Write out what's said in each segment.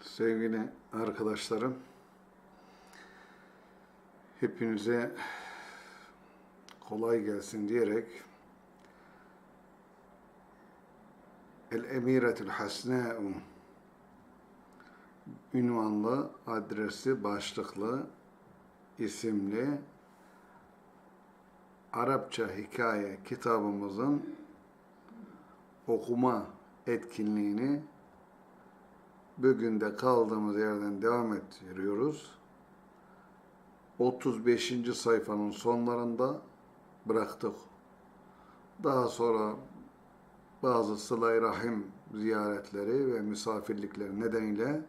Sevgili arkadaşlarım, hepinize kolay gelsin diyerek El Emiretül Hasna'u ünvanlı, adresi, başlıklı, isimli Arapça hikaye kitabımızın okuma etkinliğini bugün de kaldığımız yerden devam ettiriyoruz. 35. sayfanın sonlarında bıraktık. Daha sonra bazı sıla rahim ziyaretleri ve misafirlikleri nedeniyle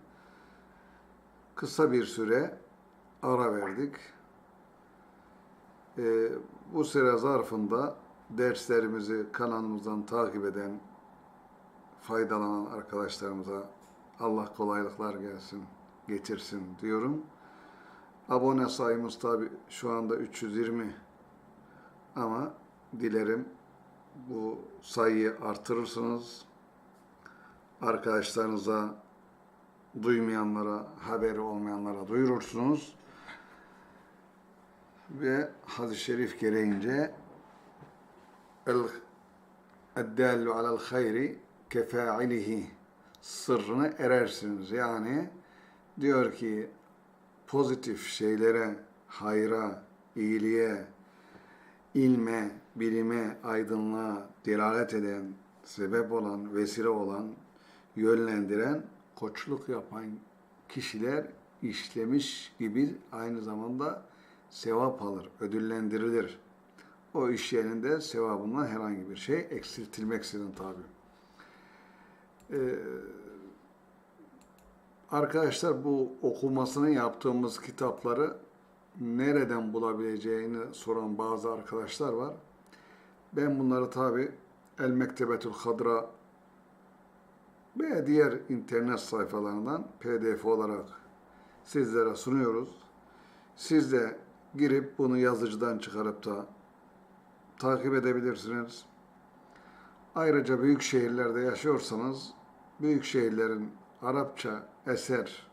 kısa bir süre ara verdik. Ee, bu süre zarfında derslerimizi kanalımızdan takip eden, faydalanan arkadaşlarımıza Allah kolaylıklar gelsin, getirsin diyorum. Abone sayımız tabi şu anda 320 ama dilerim bu sayıyı artırırsınız. Arkadaşlarınıza, duymayanlara, haberi olmayanlara duyurursunuz. Ve hadis-i şerif gereğince el eddallu alel hayri kefailihi sırrına erersiniz. Yani diyor ki pozitif şeylere, hayra, iyiliğe, ilme, bilime, aydınlığa delalet eden, sebep olan, vesile olan, yönlendiren, koçluk yapan kişiler işlemiş gibi aynı zamanda sevap alır, ödüllendirilir. O iş yerinde sevabından herhangi bir şey eksiltilmeksizin tabi. Ee, arkadaşlar bu okumasını yaptığımız kitapları nereden bulabileceğini soran bazı arkadaşlar var. Ben bunları tabi El Mektebetül Hadra ve diğer internet sayfalarından pdf olarak sizlere sunuyoruz. Siz de girip bunu yazıcıdan çıkarıp da takip edebilirsiniz. Ayrıca büyük şehirlerde yaşıyorsanız büyük şehirlerin Arapça eser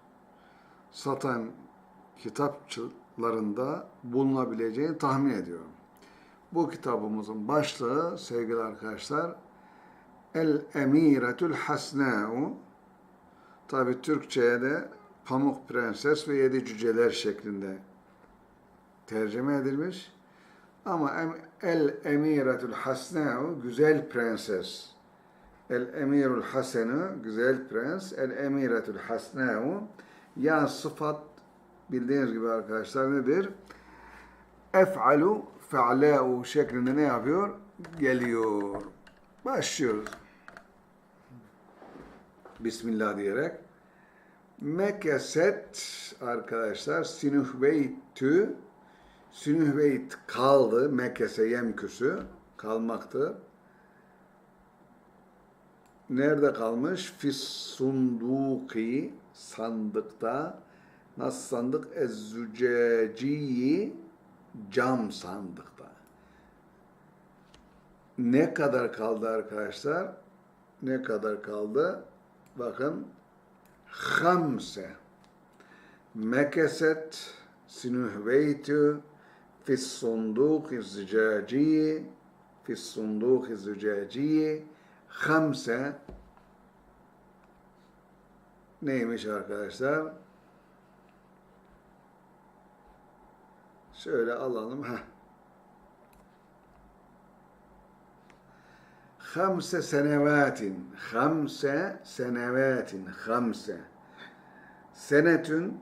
satan kitapçılarında bulunabileceğini tahmin ediyorum. Bu kitabımızın başlığı sevgili arkadaşlar El Emiretül Hasna'u tabi Türkçe'ye de Pamuk Prenses ve Yedi Cüceler şeklinde tercüme edilmiş. Ama El Emiretül Hasna'u güzel prenses. El Emirul Hasenu güzel prens. El Emiretül Hasna'u ya sıfat bildiğiniz gibi arkadaşlar nedir? Ef'alu fe'lâ'u şeklinde ne yapıyor? Geliyor. Başlıyoruz. Bismillah diyerek. Mekeset arkadaşlar sinuhbeytü Sünühbeyt kaldı. Mekese yemküsü kalmaktı nerede kalmış? Fis sunduki sandıkta nasıl sandık? Ezzüceciyi cam sandıkta. Ne kadar kaldı arkadaşlar? Ne kadar kaldı? Bakın hamse mekeset sinuhveytü fis sunduki zücaciyi fis sunduki zücaciyi hamse neymiş arkadaşlar? Şöyle alalım. Heh. Hamse senevatin. Hamse senevatin. Hamse. Senetün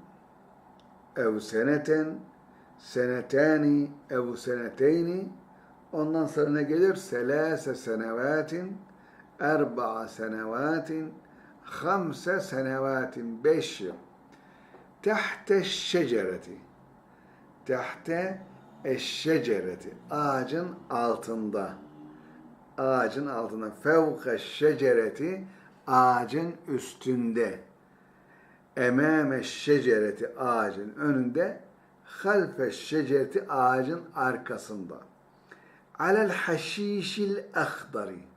ev seneten senetani ev seneteyni ondan sonra ne gelir? Selase senevatin erba'a senevatin hamse senevatin beş yıl. Tahte şecereti. Tahte eşşecereti. Ağacın altında. Ağacın altında. Fevka şecereti ağacın üstünde. Emame şecereti ağacın önünde. Halfe şecereti ağacın arkasında. Alel haşişil ahdari.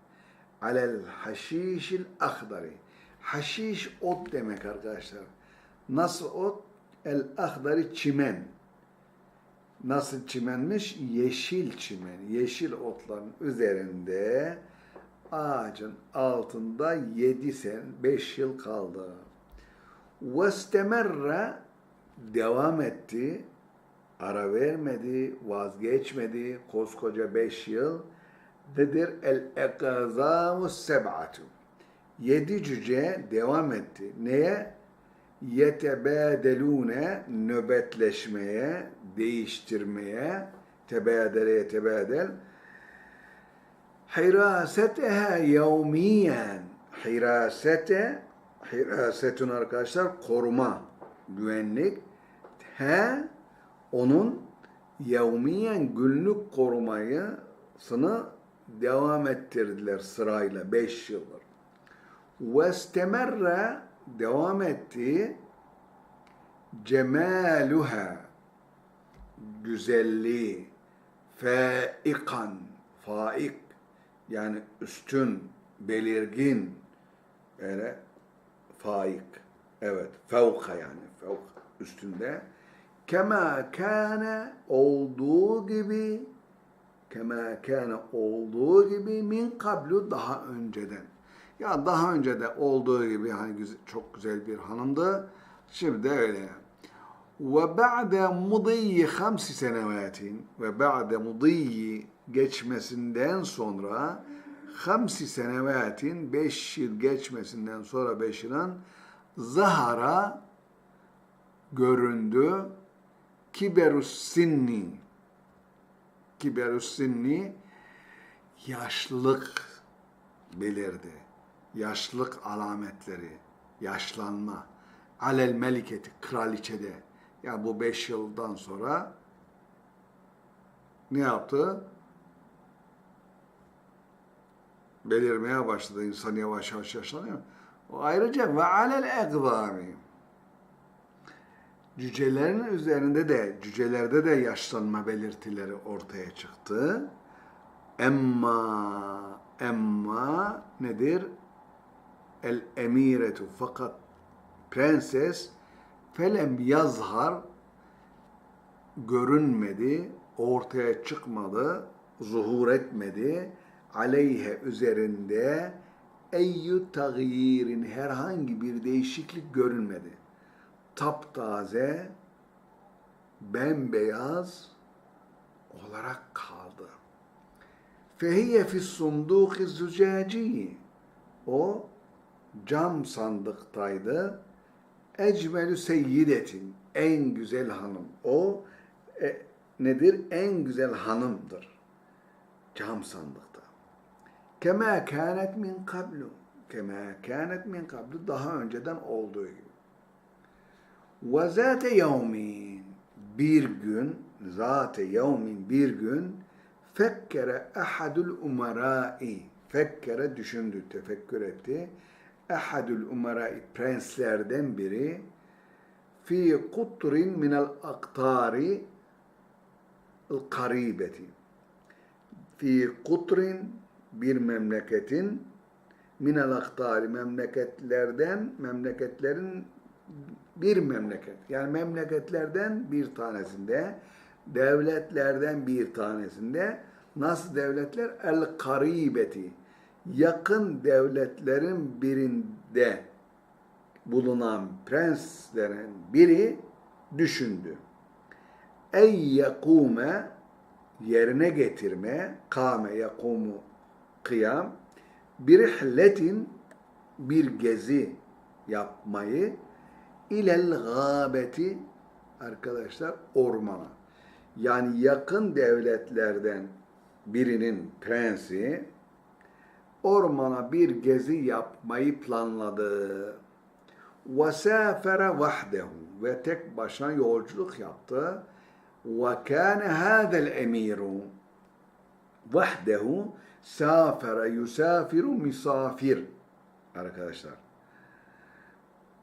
Alel haşişil ahdari. Haşiş ot demek arkadaşlar. Nasıl ot? El ahdari çimen. Nasıl çimenmiş? Yeşil çimen. Yeşil otların üzerinde ağacın altında yedi sen, beş yıl kaldı. Vestemerre devam etti. Ara vermedi, vazgeçmedi. Koskoca beş yıl. Nedir? El ekazamu seb'atu. Yedi cüce devam etti. Neye? Yetebedelune nöbetleşmeye, değiştirmeye, tebadele yetebadel. Hiraseteha yevmiyen. Hirasete, hirasetun arkadaşlar koruma, güvenlik. He, onun yevmiyen günlük korumayısını devam ettirdiler sırayla beş yıldır. Vestemerre devam etti. Cemaluha güzelliği faikan faik yani üstün belirgin öyle faik. Evet fevka yani fevk üstünde. Kema kana olduğu gibi kema kana olduğu gibi min kablu daha önceden ya daha önce de olduğu gibi hani güzel, çok güzel bir hanımdı. Şimdi öyle. Ve ba'de mudiyyi hamsi senevatin ve ba'de mudiyyi geçmesinden sonra hamsi senevatin beş yıl geçmesinden sonra beş yılın zahara göründü kiberus sinni kiberus sinni yaşlılık belirdi yaşlılık alametleri, yaşlanma, alel meliketi, kraliçede. Ya bu beş yıldan sonra ne yaptı? Belirmeye başladı. İnsan yavaş yavaş yaşlanıyor. Ayrıca ve alel egzami. Cücelerin üzerinde de, cücelerde de yaşlanma belirtileri ortaya çıktı. Emma, emma nedir? el emiretu fakat prenses felem yazhar görünmedi, ortaya çıkmadı, zuhur etmedi. Aleyhe üzerinde eyyü tagyirin herhangi bir değişiklik görünmedi. Taptaze, bembeyaz olarak kaldı. Fehiye fis sunduki zücaci. O cam sandıktaydı. Ecmelü seyyidetin, en güzel hanım. O e, nedir? En güzel hanımdır. Cam sandıkta. Kema kânet min kablu. Kema kânet min kablu. Daha önceden olduğu gibi. Ve zâte yevmin. Bir gün, zâte yevmin bir gün fekkere ahadul umarâi. Fekkere düşündü, tefekkür etti ehadül umara prenslerden biri fi kutrin minel aktari karibeti fi kutrin bir memleketin minel aktari memleketlerden memleketlerin bir memleket. Yani memleketlerden bir tanesinde devletlerden bir tanesinde. Nasıl devletler? El karibeti. Yakın devletlerin birinde bulunan prenslerin biri düşündü. Ey yakume yerine getirme, kame yakumu kıyam, bir ihletin bir gezi yapmayı ilel gâbeti arkadaşlar ormana. Yani yakın devletlerden birinin prensi ormana bir gezi yapmayı planladı. وَسَافَرَ وَحْدَهُ Ve tek başına yolculuk yaptı. وَكَانَ هَذَا الْاَمِيرُ وَحْدَهُ سَافَرَ يُسَافِرُ misafir Arkadaşlar.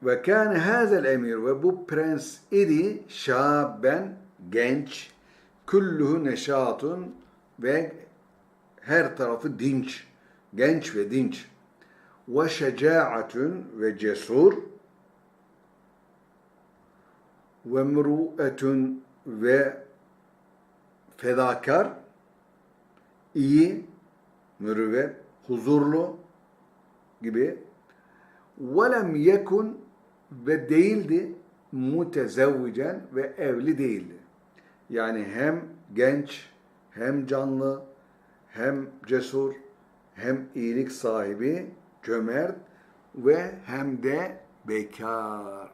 ve kâne hâzel emir ve bu prens idi şaben genç kulluhu neşatun ve her tarafı dinç genç ve dinç. ve şecaatun ve cesur ve mru'etun ve fedakar iyi mürüvvet huzurlu gibi ve lem yekun ve değildi mutezevvicen ve evli değildi. Yani hem genç, hem canlı, hem cesur, hem iyilik sahibi, cömert ve hem de bekar.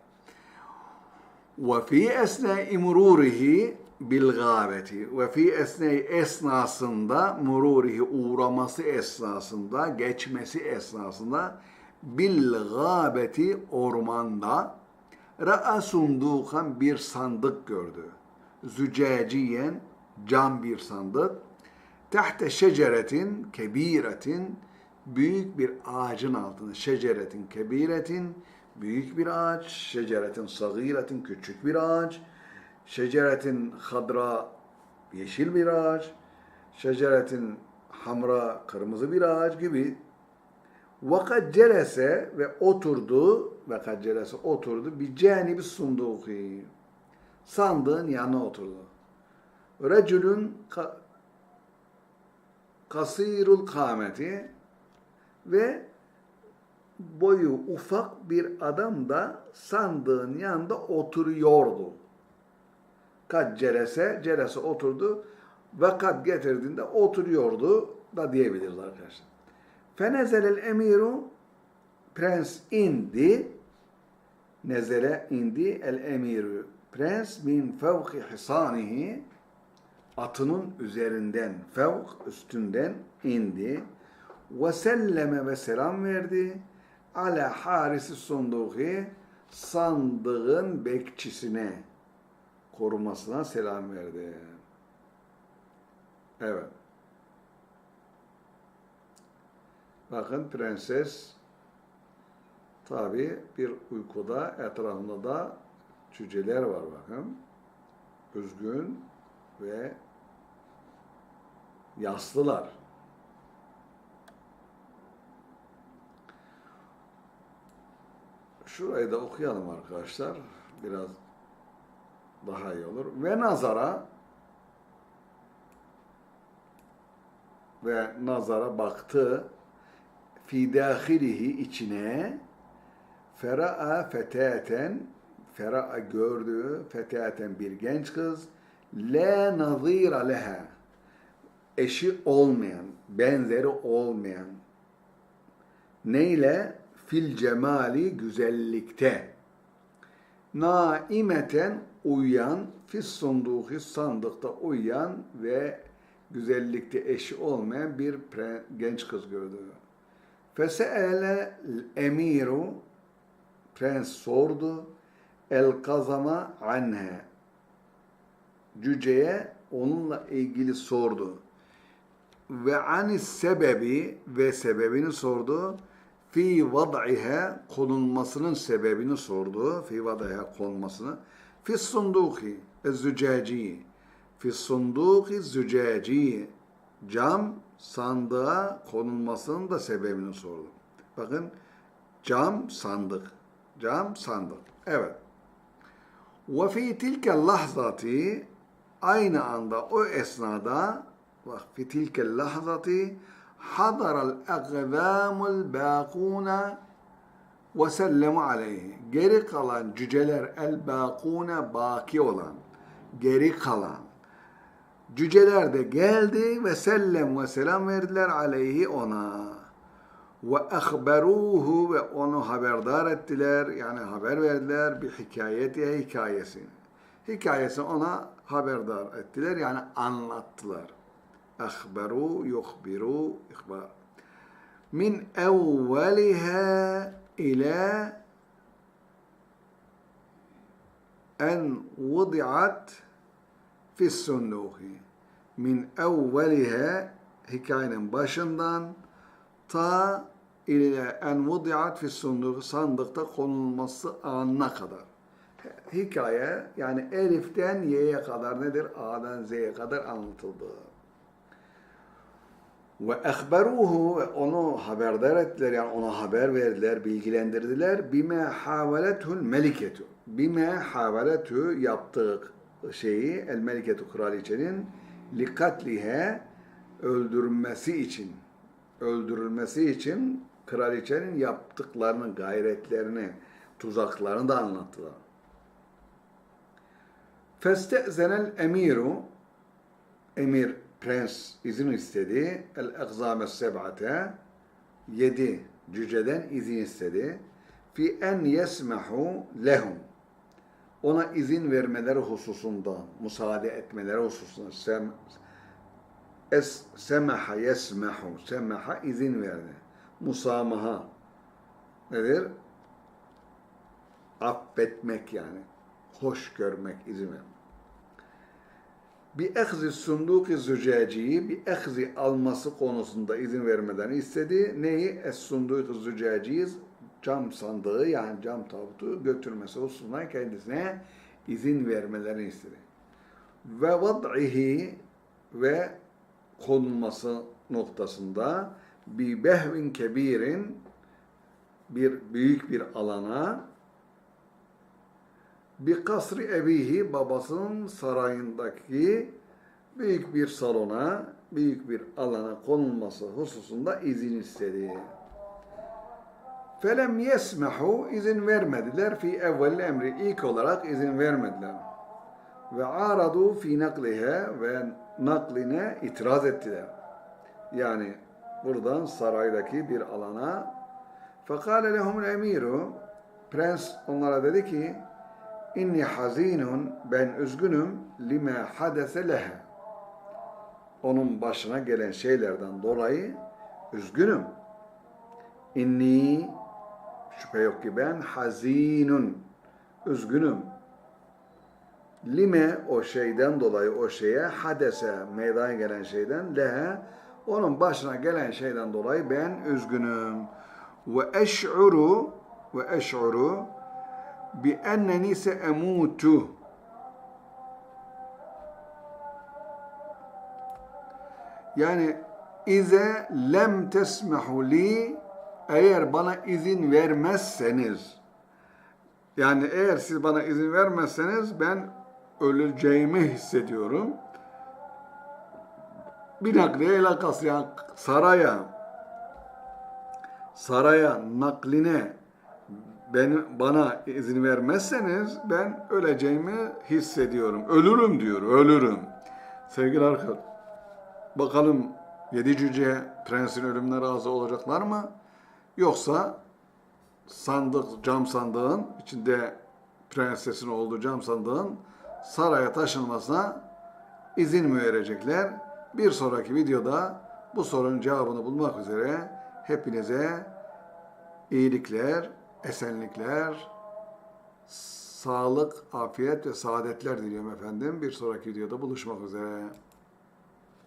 Ve fi esnai mururihi bil gâbeti ve fi esnai esnasında mururihi uğraması esnasında geçmesi esnasında bil gâbeti ormanda ra'a sundukan bir sandık gördü. Zücaciyen cam bir sandık. Tahte şeceretin kebiretin büyük bir ağacın altında. Şeceretin kebiretin büyük bir ağaç. Şeceretin sagiretin küçük bir ağaç. Şeceretin hadra yeşil bir ağaç. Şeceretin hamra kırmızı bir ağaç gibi Vakat celese ve oturdu, vakat celese oturdu bir canibi sunduki. Sandığın yanına oturdu. Reculun ka, kasirul kameti ve boyu ufak bir adam da sandığın yanında oturuyordu. Kad celese, celese oturdu. Vakat getirdiğinde oturuyordu da diyebiliriz arkadaşlar. Fenezelel emiru prens indi. Nezele indi el emiru prens min fevki hisanihi atının üzerinden fevk üstünden indi ve selleme ve selam verdi ala harisi sunduki sandığın bekçisine korumasına selam verdi. Evet. Bakın prenses tabi bir uykuda etrafında da cüceler var bakın. Üzgün ve yaslılar. Şurayı da okuyalım arkadaşlar. Biraz daha iyi olur. Ve nazara ve nazara baktı fi dahilihi içine fera'a fetaten fera'a gördü fetaten bir genç kız la nazira leha eşi olmayan benzeri olmayan. Neyle? Fil cemali güzellikte. Naimeten uyuyan fis sunduhi sandıkta uyuyan ve güzellikte eşi olmayan bir genç kız gördü. Fese'ele emiru prens sordu el kazama anhe cüceye onunla ilgili sordu. Ve anis sebebi ve sebebini sordu. Fi vad'iha konulmasının sebebini sordu. Fi vad'iha konulmasını. Fi sunduki zücaci. Fi sunduki zücaci. Cam sandığa konulmasının da sebebini sordu. Bakın cam sandık. Cam sandık. Evet. Ve fi tilke lahzati aynı anda o esnada bak fi tilke lahzati hadaral agzamul baquna ve sellemu aleyhi. Geri kalan cüceler el baquna baki olan geri kalan Cüceler de geldi ve sellem ve selam verdiler aleyhi ona. Ve ahberuhu ve onu haberdar ettiler. Yani haber verdiler bir hikayeti hikayesini. Hikayesini ona haberdar ettiler. Yani anlattılar. Ahberu, yuhbiru, ihbar. Min evveliha ila en vudiat fis sunnuhi min evvelihe hikayenin başından ta ile en vudiat fis sunnuhi sandıkta konulması anına kadar. Hikaye yani Elif'ten Y'ye kadar nedir? A'dan Z'ye kadar anlatıldı. Ve ehberuhu ve onu haberdar ettiler yani ona haber verdiler, bilgilendirdiler. Bime havelethul meliketu. Bime havelethu yaptığı şeyi el meliketu kraliçenin likatlihe öldürülmesi için öldürülmesi için kraliçenin yaptıklarını, gayretlerini, tuzaklarını da anlattılar. Festezenel emiru emir prens izin istedi. El egzame seb'ate yedi cüceden izin istedi. Fi en yesmehu lehum ona izin vermeleri hususunda, müsaade etmeleri hususunda sem, es, semaha yesmehu semaha izin verdi. Musamaha nedir? Affetmek yani. Hoş görmek izin vermek. Bir ehzi sunduki zücaciyi bir ehzi alması konusunda izin vermeden istedi. Neyi? Es sunduki zücaciyi cam sandığı yani cam tabutu götürmesi hususunda kendisine izin vermelerini istedi. Ve vad'ihi ve konulması noktasında bir behvin kebirin bir büyük bir alana bir kasri evihi babasının sarayındaki büyük bir salona, büyük bir alana konulması hususunda izin istedi. Felem yesmehu izin vermediler fi evvel emri ilk olarak izin vermediler. Ve aradu fi naklihe ve nakline itiraz ettiler. Yani buradan saraydaki bir alana fekale lehumul emiru prens onlara dedi ki inni hazinun ben üzgünüm lime hadese lehe onun başına gelen şeylerden dolayı üzgünüm. İnni şüphe yok ki ben hazinun üzgünüm. Lime o şeyden dolayı o şeye hadese meydana gelen şeyden lehe onun başına gelen şeyden dolayı ben üzgünüm. Ve eş'uru ve eş'uru bi enneni se emutu yani ize lem tesmehu li eğer bana izin vermezseniz yani eğer siz bana izin vermezseniz ben öleceğimi hissediyorum. Bir nakliye ilakası yani saraya saraya nakline ben, bana izin vermezseniz ben öleceğimi hissediyorum. Ölürüm diyor, ölürüm. Sevgili arkadaşlar, bakalım yedi prensin ölümüne razı olacaklar mı? Yoksa sandık, cam sandığın içinde prensesin olduğu cam sandığın saraya taşınmasına izin mi verecekler? Bir sonraki videoda bu sorunun cevabını bulmak üzere hepinize iyilikler, esenlikler, sağlık, afiyet ve saadetler diliyorum efendim. Bir sonraki videoda buluşmak üzere.